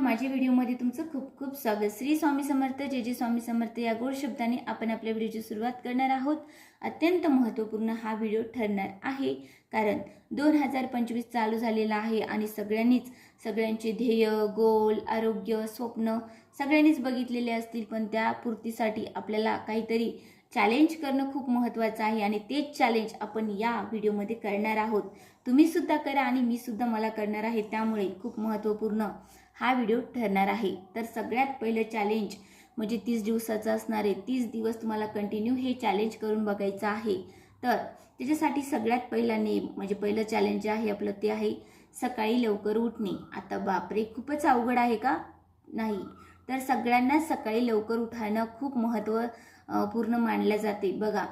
माझ्या व्हिडिओमध्ये तुमचं खूप खूप स्वागत. श्री स्वामी समर्थ जे जे स्वामी समर्थ या गोड शब्दाने आपण आपल्या व्हिडिओची सुरुवात करणार आहोत. अत्यंत महत्त्वपूर्ण हा व्हिडिओ ठरणार आहे. कारण दोन हजार पंचवीस चालू झालेला आहे आणि सगळ्यांनीच सगळ्यांचे ध्येय गोल आरोग्य स्वप्न सगळ्यांनीच बघितलेले असतील पण त्या पूर्तीसाठी आपल्याला काहीतरी चॅलेंज करणं खूप महत्त्वाचं आहे आणि तेच चॅलेंज आपण या व्हिडिओमध्ये करणार आहोत. तुम्ही सुद्धा करा आणि मी सुद्धा मला करणार आहे. त्यामुळे खूप महत्त्वपूर्ण हा व्हिडिओ ठरणार आहे. तर सगळ्यात पहिलं चॅलेंज म्हणजे तीस दिवसाचं असणार आहे. तीस दिवस तुम्हाला कंटिन्यू हे चॅलेंज करून बघायचं आहे. तर त्याच्यासाठी सगळ्यात पहिला नेम म्हणजे पहिलं चॅलेंज जे आहे आपलं ते आहे सकाळी लवकर उठणे. आता बापरे खूपच अवघड आहे का? नाही. तर सगळ्यांना सकाळी लवकर उठाणं खूप महत्त्व पूर्ण मानलं जाते. बघा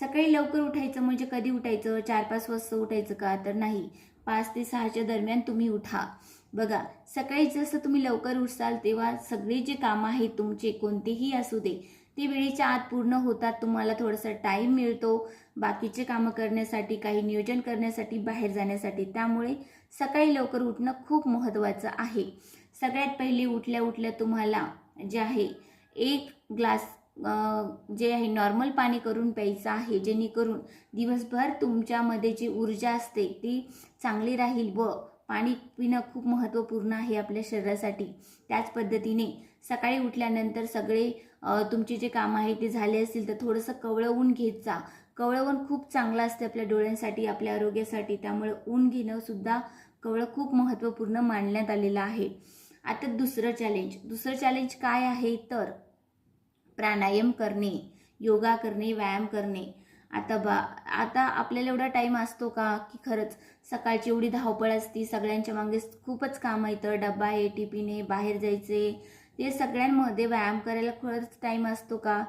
सकाळी लवकर उठायचं म्हणजे कधी उठायचं? चार पाच वाजता उठायचं का? तर नाही. पाच ते सहाच्या दरम्यान तुम्ही उठा. बघा सकाळी जसं तुम्ही लवकर उठसाल तेव्हा सगळे जे कामं आहेत तुमचे कोणतेही असू दे ते वेळेच्या आत पूर्ण होतात. तुम्हाला थोडासा टाईम मिळतो. बाकीचे कामं करण्यासाठी काही नियोजन करण्यासाठी बाहेर जाण्यासाठी. त्यामुळे सकाळी लवकर उठणं खूप महत्त्वाचं आहे. सगळ्यात पहिले उठल्या उठल्या तुम्हाला जे आहे एक ग्लास जे आहे नॉर्मल पाणी करून प्यायचं आहे जेणेकरून दिवसभर तुमच्यामध्ये जी ऊर्जा असते ती चांगली राहील व पाणी पिणं खूप महत्त्वपूर्ण आहे आपल्या शरीरासाठी. त्याच पद्धतीने सकाळी उठल्यानंतर सगळे तुमचे जे काम आहे ते झाले असतील तर थोडंसं कवळवून घेत जा. कवळवण खूप चांगलं असते आपल्या डोळ्यांसाठी आपल्या आरोग्यासाठी. त्यामुळे ऊन घेणं सुद्धा कवळं खूप महत्त्वपूर्ण मानण्यात आलेलं आहे. आता दुसरं चॅलेंज दुसरं चॅलेंज काय आहे? तर प्राणायाम करणे योगा करणे व्यायाम करणे. आता बा आता आपल्याला एवढा टाईम असतो का? की खरंच सकाळची एवढी धावपळ असती सगळ्यांच्या मागे खूपच काम येतं. डब्बा आहे टिफिन आहे बाहेर जायचे. ते सगळ्यांमध्ये व्यायाम करायला खरंच टाईम असतो का?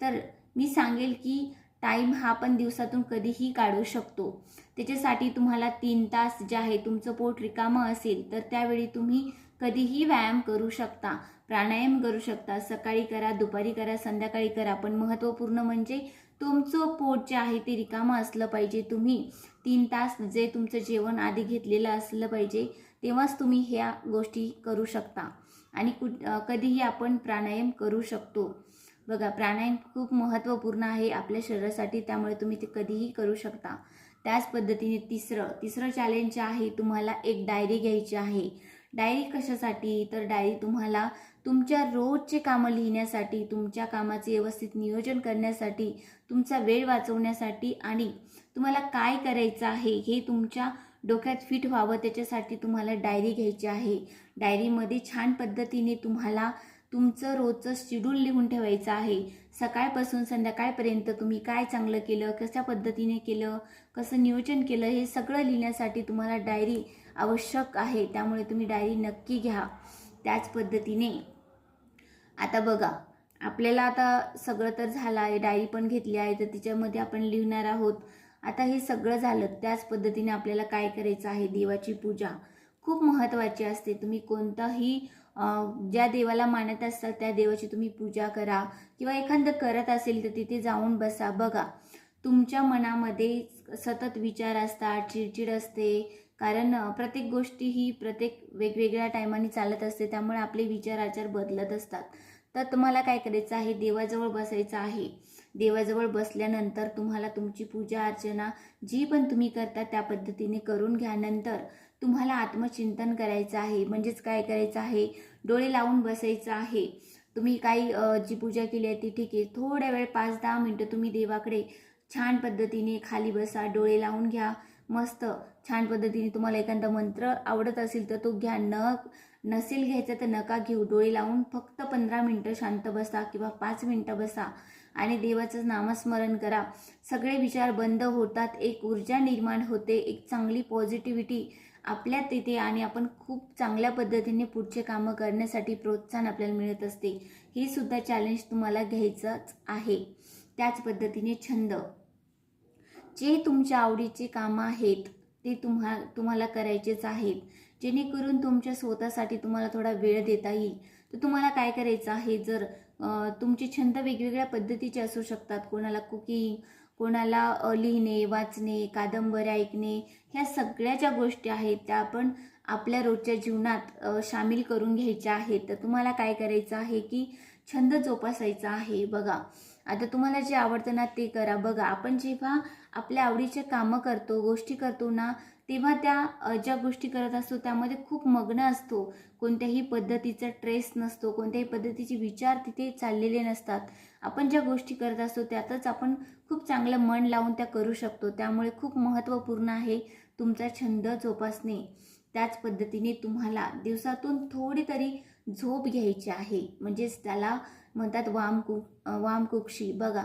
तर मी सांगेल की टाईम हा पण दिवसातून कधीही काढू शकतो. त्याच्यासाठी तुम्हाला तीन तास जे आहे तुमचं पोट रिकामं असेल तर त्यावेळी तुम्ही कधीही व्यायाम करू शकता प्राणायाम करू शकता. सकाळी करा दुपारी करा संध्याकाळी करा. पण महत्त्वपूर्ण म्हणजे तुमचं पोट जे आहे ते रिकामं असलं पाहिजे. तुम्ही तीन तास जे तुमचं जेवण आधी घेतलेलं असलं पाहिजे तेव्हाच तुम्ही ह्या गोष्टी करू शकता. आणि कुठ कधीही आपण प्राणायाम करू शकतो. बघा प्राणायाम खूप महत्त्वपूर्ण आहे आपल्या शरीरासाठी त्यामुळे तुम्ही ते कधीही करू शकता. त्याच पद्धतीने तिसरं तिसरं चॅलेंज जे आहे तुम्हाला एक डायरी घ्यायची आहे. डायरी कशासाठी? तर डायरी तुम्हाला तुमच्या रोजचे कामं लिहिण्यासाठी तुमच्या कामाचे व्यवस्थित नियोजन करण्यासाठी तुमचा वेळ वाचवण्यासाठी आणि तुम्हाला काय करायचं आहे हे तुमच्या डोक्यात फिट व्हावं त्याच्यासाठी तुम्हाला डायरी घ्यायची आहे. डायरीमध्ये छान पद्धतीने तुम्हाला तुमचं रोजचं शेड्यूल लिहून ठेवायचं आहे. सकाळपासून संध्याकाळपर्यंत तुम्ही काय चांगलं केलं कशा पद्धतीने केलं कसं नियोजन केलं हे सगळं लिहिण्यासाठी तुम्हाला डायरी आवश्यक आहे. त्यामुळे तुम्ही डायरी नक्की घ्या. त्याच पद्धतीने. आता बघा आपल्याला आता सगळं तर झालं आहे डायरी पण घेतली आहे तर तिच्यामध्ये आपण लिहिणार आहोत. आता हे सगळं झालं त्याच पद्धतीने आपल्याला काय करायचं आहे? देवाची पूजा. खूप महत्त्वाची असते. तुम्ही कोणताही ज्या देवाला मानत असतात त्या देवाची तुम्ही पूजा करा किंवा एखादं करत असेल तर तिथे जाऊन बसा बघा. तुमच्या मनामध्ये सतत विचार असतात चिडचिड असते. कारण प्रत्येक गोष्टी ही प्रत्येक वेगवेगळ्या टायमाने चालत असते त्यामुळे आपले विचार आचार बदलत असतात. तर तुम्हाला काय करायचं आहे? देवाजवळ बसायचं आहे. देवाजवळ बसल्यानंतर तुम्हाला तुमची पूजा अर्चना जी पण तुम्ही करता त्या पद्धतीने करून घ्या नंतर तुम्हाला आत्मचिंतन करायचं आहे म्हणजेच काय करायचं आहे? डोळे लावून बसायचं आहे. तुम्ही काही जी पूजा केली आहे ती ठीक आहे. थोड्या वेळ पाच दहा मिनटं तुम्ही देवाकडे छान पद्धतीने खाली बसा डोळे लावून घ्या. मस्त. छान पद्धतीने तुम्हाला एखादा मंत्र आवडत असेल तर तो घ्या. न नसेल घ्यायचा तर नका घेऊ. डोळे लावून फक्त पंधरा मिनटं शांत बसा किंवा पाच मिनटं बसा आणि देवाचं नामस्मरण करा. सगळे विचार बंद होतात. एक ऊर्जा निर्माण होते. एक चांगली पॉझिटिव्हिटी आपल्यात येते आणि आपण खूप चांगल्या पद्धतीने पुढचे कामं करण्यासाठी प्रोत्साहन आपल्याला मिळत असते. हे सुद्धा चॅलेंज तुम्हाला घ्यायचंच आहे. त्याच पद्धतीने छंद. जे तुमच्या आवडीचे कामं आहेत ते तुम्हा तुम्हाला करायचेच आहेत. जेणेकरून तुमच्या स्वतःसाठी तुम्हाला थोडा वेळ देता येईल. तर तुम्हाला काय करायचं आहे? जर तुमचे छंद वेगवेगळ्या पद्धतीचे असू शकतात. कोणाला कुकिंग कोणाला लिहिणे वाचणे कादंबऱ्या ऐकणे ह्या सगळ्या ज्या गोष्टी आहेत त्या आपण आपल्या रोजच्या जीवनात सामील करून घ्यायच्या आहेत. तर तुम्हाला काय करायचं आहे की छंद जोपासायचा आहे. बघा आता तुम्हाला जे आवडतं ना ते करा. बघा आपण जेव्हा आपल्या आवडीचे कामं करतो गोष्टी करतो ना तेव्हा त्या ज्या गोष्टी करत असतो त्यामध्ये खूप मग्न असतो. कोणत्याही पद्धतीचा ट्रेस नसतो कोणत्याही पद्धतीचे विचार तिथे चाललेले नसतात. आपण ज्या गोष्टी करत असतो त्यातच आपण खूप चांगलं मन लावून त्या करू शकतो. त्यामुळे खूप महत्त्वपूर्ण आहे तुमचा छंद जोपासणे. त्याच पद्धतीने तुम्हाला दिवसातून थोडी तरी झोप घ्यायची आहे. म्हणजेच त्याला म्हणतात वाम वामकुक्षी बघा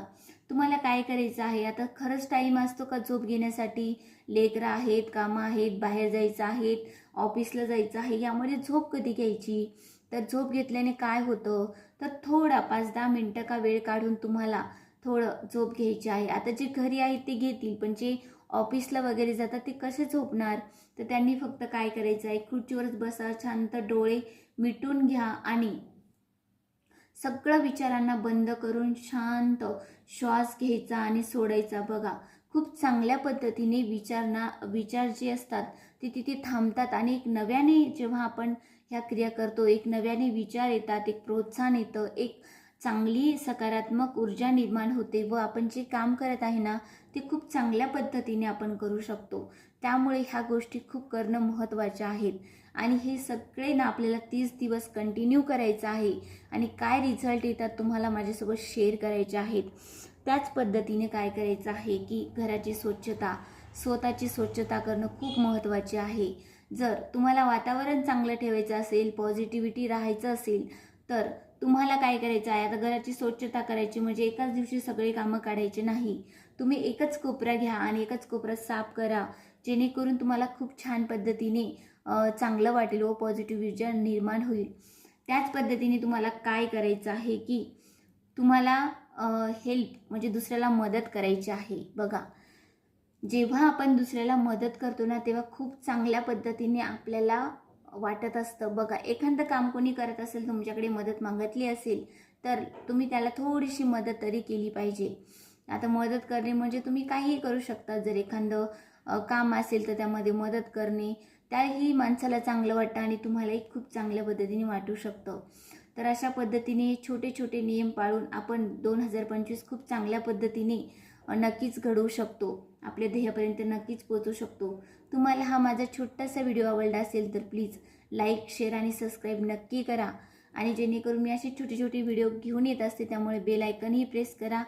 तुम्हाला काय करायचं आहे? आता खरंच टाईम असतो का झोप घेण्यासाठी? लेकरं आहेत कामं आहेत बाहेर जायचं आहेत ऑफिसला जायचं आहे यामध्ये झोप कधी घ्यायची? तर झोप घेतल्याने काय होतं? तर थोडा पाच दहा मिनटं का वेळ काढून तुम्हाला थोडं झोप घ्यायची आहे. आता जे घरी आहेत ते घेतील पण जे ऑफिसला वगैरे जातात ते कसे झोपणार? तर त्यांनी फक्त काय करायचं आहे? खुर्चीवरच बसा शांत डोळे मिटून घ्या आणि सगळं विचारांना बंद करून शांत श्वास घ्यायचा आणि सोडायचा. बघा खूप चांगल्या पद्धतीने विचारणा विचार जे असतात ते तिथे थांबतात. आणि एक नव्याने जेव्हा आपण ह्या क्रिया करतो. एक नव्याने विचार येतात एक प्रोत्साहन येतं एक चांगली सकारात्मक ऊर्जा निर्माण होते व आपण जे काम करत आहे ना ते खूप चांगल्या पद्धतीने आपण करू शकतो. त्यामुळे ह्या गोष्टी खूप करणं महत्त्वाच्या आहेत. आणि हे सगळे ना आपल्याला तीस दिवस कंटिन्यू करायचं आहे. आणि काय रिझल्ट येतात तुम्हाला माझ्यासोबत शेअर करायचे आहेत. त्याच पद्धतीने काय करायचं आहे की घराची स्वच्छता स्वतःची स्वच्छता करणं खूप महत्त्वाचे आहे. जर तुम्हाला वातावरण चांगलं ठेवायचं असेल पॉझिटिव्हिटी राहायचं असेल तर तुम्हाला काय करायचं आहे? आता घराची स्वच्छता करायची म्हणजे एकाच दिवशी सगळी कामं काढायची नाही. तुम्ही एकच कोपरा घ्या आणि एकच कोपरा साफ करा जेणेकरून तुम्हाला खूप छान पद्धतीने चांगलं वाटेल व पॉझिटिव्ह विचार निर्माण होईल. त्याच पद्धतीने तुम्हाला काय करायचं आहे की तुम्हाला हेल्प म्हणजे दुसऱ्याला मदत करायची आहे. बघा जेव्हा आपण दुसऱ्याला मदत करतो ना तेव्हा खूप चांगल्या पद्धतीने आपल्याला वाटत असतं. बघा एखादं काम कोणी करत असेल तुमच्याकडे मदत मागितली असेल तर तुम्ही त्याला थोडीशी मदत तरी केली पाहिजे. आता मदत करणे म्हणजे तुम्ही काहीही करू शकता. जर एखादं काम असेल तर त्यामध्ये मदत करणे त्याही माणसाला चांगलं वाटतं आणि तुम्हालाही खूप चांगल्या पद्धतीने वाटू शकतं. तर अशा पद्धतीने छोटे छोटे नियम पाळून आपण दोन हजार पंचवीस खूप चांगल्या पद्धतीने नक्कीच घडवू शकतो. आपल्या ध्येयापर्यंत नक्कीच पोचू शकतो. तुम्हाला हा माझा छोटासा व्हिडिओ आवडला असेल तर प्लीज लाईक शेअर आणि सबस्क्राईब नक्की करा. आणि जेणेकरून मी असे छोटे छोटे व्हिडिओ घेऊन येत असते त्यामुळे बेल आयकनही प्रेस करा.